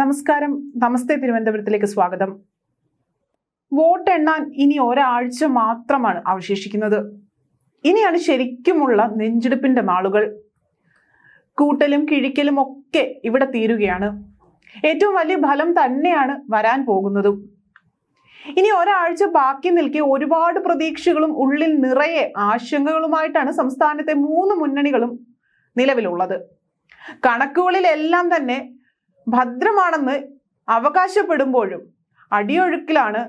നമസ്കാരം. നമസ്തേ തിരുവനന്തപുരത്തിലേക്ക് സ്വാഗതം. വോട്ട് എണ്ണാൻ ഇനി ഒരാഴ്ച മാത്രമാണ് അവശേഷിക്കുന്നത്. ഇനിയാണ് ശരിക്കുമുള്ള നെഞ്ചെടുപ്പിന്റെ നാളുകൾ. കൂട്ടലും കിഴിക്കലും ഒക്കെ ഇവിടെ തീരുകയാണ്. ഏറ്റവും വലിയ ഫലം തന്നെയാണ് വരാൻ പോകുന്നതും. ഇനി ഒരാഴ്ച ബാക്കി നിൽക്കെ ഒരുപാട് പ്രതീക്ഷകളും ഉള്ളിൽ നിറയെ ആശങ്കകളുമായിട്ടാണ് സംസ്ഥാനത്തെ മൂന്ന് മുന്നണികളും നിലവിലുള്ളത്. കണക്കുകളിലെല്ലാം തന്നെ ഭദ്രമാണെന്ന് അവകാശപ്പെടുമ്പോഴും അടിയൊഴുക്കിലാണ്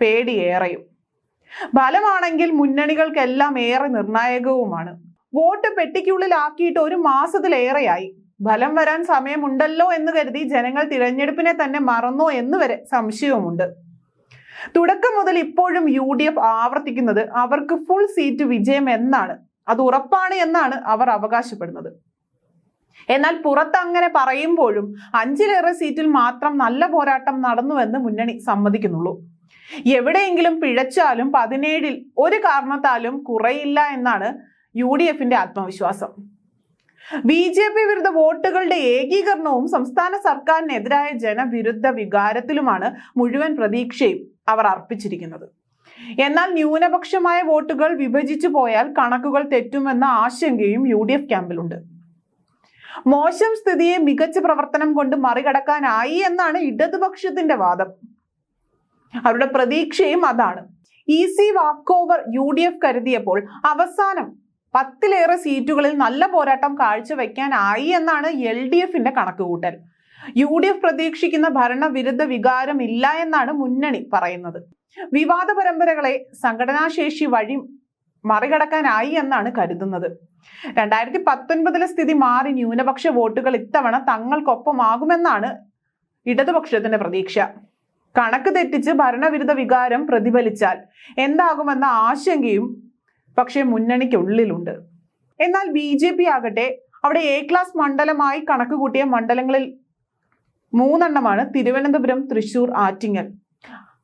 പേടിയേറെയും ഫലമാണെങ്കിൽ മുന്നണികൾക്കെല്ലാം ഏറെ നിർണായകവുമാണ്. വോട്ട് പെട്ടിക്കുള്ളിലാക്കിയിട്ട് ഒരു മാസത്തിലേറെയായി. ഫലം വരാൻ സമയമുണ്ടല്ലോ എന്ന് കരുതി ജനങ്ങൾ തിരഞ്ഞെടുപ്പിനെ തന്നെ മറന്നോ എന്ന് വരെ സംശയവുമുണ്ട്. തുടക്കം മുതൽ ഇപ്പോഴും യു ഡി എഫ് ആവർത്തിക്കുന്നത് അവർക്ക് ഫുൾ സീറ്റ് വിജയം എന്നാണ് അത് ഉറപ്പാണ് എന്നാണ് അവർ അവകാശപ്പെടുന്നത്. എന്നാൽ പുറത്ത് അങ്ങനെ പറയുമ്പോഴും അഞ്ചിലേറെ സീറ്റിൽ മാത്രം നല്ല പോരാട്ടം നടന്നുവെന്ന് മുന്നണി സമ്മതിക്കുന്നുള്ളൂ. എവിടെയെങ്കിലും പിഴച്ചാലും പതിനേഴിൽ ഒരു കാരണത്താലും കുറയില്ല എന്നാണ് യു ഡി എഫിന്റെ ആത്മവിശ്വാസം. ബി ജെ പി വിരുദ്ധ വോട്ടുകളുടെ ഏകീകരണവും സംസ്ഥാന സർക്കാരിനെതിരായ ജനവിരുദ്ധ വികാരത്തിലുമാണ് മുഴുവൻ പ്രതീക്ഷയും അവർ അർപ്പിച്ചിരിക്കുന്നത്. എന്നാൽ ന്യൂനപക്ഷമായ വോട്ടുകൾ വിഭജിച്ചു പോയാൽ കണക്കുകൾ തെറ്റുമെന്ന ആശങ്കയും യു ഡി എഫ് ക്യാമ്പിലുണ്ട്. മോശം സ്ഥിതിയെ മികച്ച പ്രവർത്തനം കൊണ്ട് മറികടക്കാനായി എന്നാണ് ഇടതുപക്ഷത്തിന്റെ വാദം. അവരുടെ പ്രതീക്ഷയും അതാണ്. Easy walkover U D F കരുതിയപ്പോൾ അവസാനം പത്തിലേറെ സീറ്റുകളിൽ നല്ല പോരാട്ടം കാഴ്ചവെക്കാനായി എന്നാണ് എൽ ഡി എഫിന്റെ കണക്കുകൂട്ടൽ. യു ഡി എഫ് പ്രതീക്ഷിക്കുന്ന ഭരണവിരുദ്ധ വികാരം ഇല്ല എന്നാണ് മുന്നണി പറയുന്നത്. വിവാദ പരമ്പരകളെ സംഘടനാശേഷി വഴി മറികടക്കാനായി എന്നാണ് കരുതുന്നത്. രണ്ടായിരത്തി പത്തൊൻപതിലെ സ്ഥിതി മാറി ന്യൂനപക്ഷ വോട്ടുകൾ ഇത്തവണ തങ്ങൾക്കൊപ്പമാകുമെന്നാണ് ഇടതുപക്ഷത്തിന്റെ പ്രതീക്ഷ. കണക്ക് തെറ്റിച്ച് ഭരണവിരുദ്ധ വികാരം പ്രതിഫലിച്ചാൽ എന്താകുമെന്ന ആശങ്കയും പക്ഷേ മുന്നണിക്കുള്ളിലുണ്ട്. എന്നാൽ ബി ജെ പി ആകട്ടെ അവിടെ എ ക്ലാസ് മണ്ഡലമായി കണക്ക് കൂട്ടിയ മണ്ഡലങ്ങളിൽ മൂന്നെണ്ണമാണ് തിരുവനന്തപുരം തൃശൂർ ആറ്റിങ്ങൽ.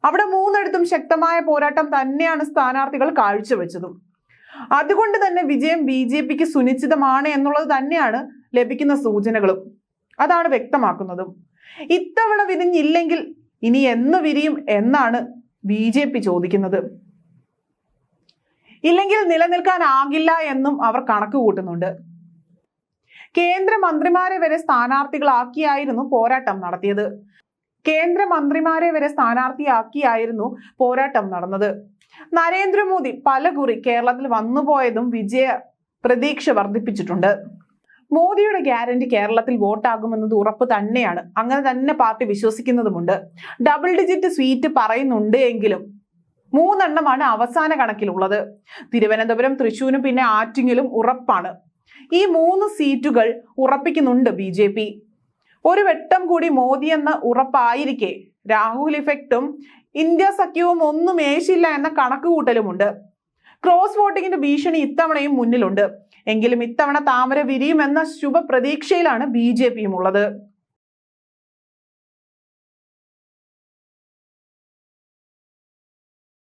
അവിടെ മൂന്നിടത്തും ശക്തമായ പോരാട്ടം തന്നെയാണ് സ്ഥാനാർത്ഥികൾ കാഴ്ചവെച്ചതും. അതുകൊണ്ട് തന്നെ വിജയം ബി ജെ പിക്ക് സുനിശ്ചിതമാണ് എന്നുള്ളത് തന്നെയാണ് ലഭിക്കുന്ന സൂചനകളും. അതാണ് വ്യക്തമാക്കുന്നതും. ഇത്തവണ വിരിഞ്ഞില്ലെങ്കിൽ ഇനി എന്ന് വിരിയും എന്നാണ് ബി ജെ പി ചോദിക്കുന്നത്. ഇല്ലെങ്കിൽ നിലനിൽക്കാനാകില്ല എന്നും അവർ കണക്ക് കൂട്ടുന്നുണ്ട്. കേന്ദ്രമന്ത്രിമാരെ വരെ സ്ഥാനാർത്ഥികളാക്കിയായിരുന്നു പോരാട്ടം നടത്തിയത്. കേന്ദ്രമന്ത്രിമാരെ വരെ സ്ഥാനാർത്ഥിയാക്കിയായിരുന്നു പോരാട്ടം നടന്നത്. നരേന്ദ്രമോദി പലകുറി കേരളത്തിൽ വന്നുപോയതും വിജയ പ്രതീക്ഷ വർദ്ധിപ്പിച്ചിട്ടുണ്ട്. മോദിയുടെ ഗ്യാരണ്ടി കേരളത്തിൽ വോട്ടാകുമെന്നത് ഉറപ്പ് തന്നെയാണ്. അങ്ങനെ തന്നെ പാർട്ടി വിശ്വസിക്കുന്നതുമുണ്ട്. ഡബിൾ ഡിജിറ്റ് സ്വീറ്റ് പറയുന്നുണ്ട് എങ്കിലും മൂന്നെണ്ണമാണ് അവസാന കണക്കിലുള്ളത്. തിരുവനന്തപുരം തൃശൂരും പിന്നെ ആറ്റിങ്ങിലും ഉറപ്പാണ്. ഈ മൂന്ന് സീറ്റുകൾ ഉറപ്പിക്കുന്നുണ്ട് ബി ഒരു വെട്ടം കൂടി മോദി എന്ന ഉറപ്പായിരിക്കെ. രാഹുൽ ഇഫക്റ്റും ഇന്ത്യ സഖ്യവും ഒന്നും ഏശില്ല എന്ന കണക്കുകൂട്ടലുമുണ്ട്. ക്രോസ് വോട്ടിങ്ങിന്റെ ഭീഷണി ഇത്തവണയും മുന്നിലുണ്ട്. എങ്കിലും ഇത്തവണ താമര വിരിയുമെന്ന ശുഭ പ്രതീക്ഷയിലാണ് ബി ജെ പിയും ഉള്ളത്